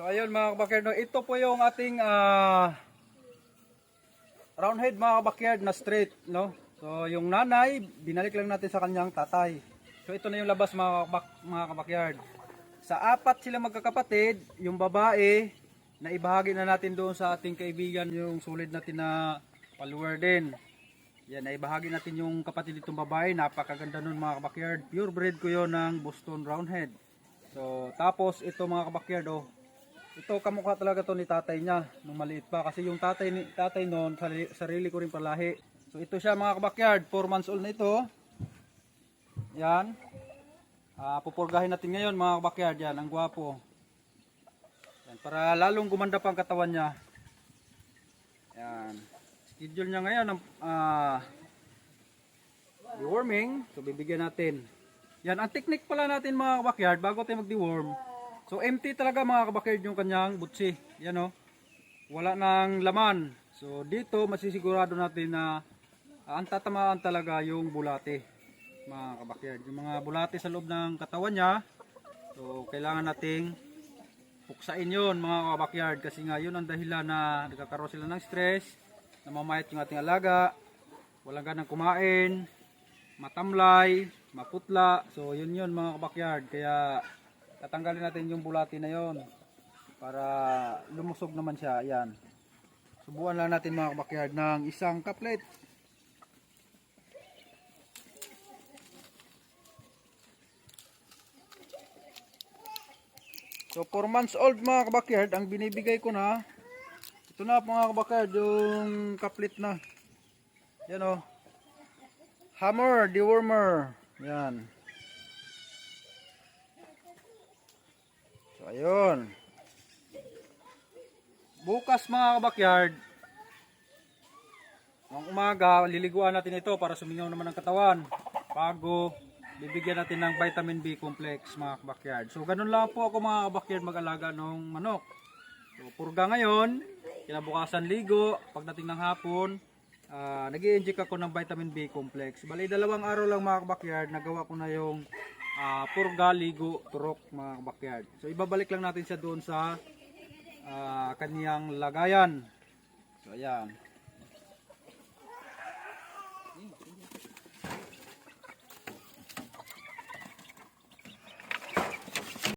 So ayun mga kabakyard, no, ito po yung ating ah, round head mga kabakyard na straight, no? So yung nanay, binalik lang natin sa kanyang tatay. So ito na yung labas mga, kabak- mga kabakyard. Sa apat sila magkakapatid, yung babae, na ibahagi na natin doon sa ating kaibigan yung sulit natin na follower din. Yan, ay bahagi natin yung kapatid nitong babae. Napakaganda nun mga kabakyard. Pure breed ko yon ng Boston Roundhead. So, tapos ito mga kabakyard, oh. Ito kamukha talaga to ni tatay niya nung maliit pa. Kasi yung tatay, ni, tatay noon, sarili, sarili ko rin palahi. So, ito siya mga kabakyard. 4 months old na ito. Yan. Ah, pupurgahin natin ngayon mga kabakyard. Yan, ang gwapo. Yan, para lalong gumanda pa ang katawan niya. Yan. Schedule niya ngayon ng ah deworming. So bibigyan natin. Yan, ang technique pala natin mga kabakyard bago tayo mag-deworm. So empty talaga mga kabakyard yung kanyang butsi. Yan o. Wala nang laman. So dito masisigurado natin na ah, ang tatamaan talaga yung bulate mga kabakyard. Yung mga bulate sa loob ng katawan niya. So kailangan nating puksain yon mga kabakyard kasi nga yun ang dahilan na nagkakaroon sila ng stress namamayat yung ating alaga walang ganang kumain matamlay maputla so yun yun mga kabakyard kaya tatanggalin natin yung bulati na yon para lumusog naman siya yan subukan lang natin mga kabakyard ng isang kaplet So 4 months old mga kabakyard, ang binibigay ko na ito na mga kabakyard yung kaplit na. Yan o. Hammer, dewormer. Yan. Ayun. Bukas mga kabakyard, ng umaga, liliguan natin ito para sumingaw naman ang katawan. Bago bibigyan natin ng vitamin B complex mga kabakyard. So ganun lang po ako mga kabakyard mag-alaga ng manok. So purga ngayon, kinabukasan ligo, pagdating ng hapon, uh, nag inject ako ng vitamin B complex. Bali dalawang araw lang mga kabakyard, nagawa ko na yung ah, purga, ligo, turok mga kabakyard. So ibabalik lang natin siya doon sa ah, kaniyang lagayan. So ayan.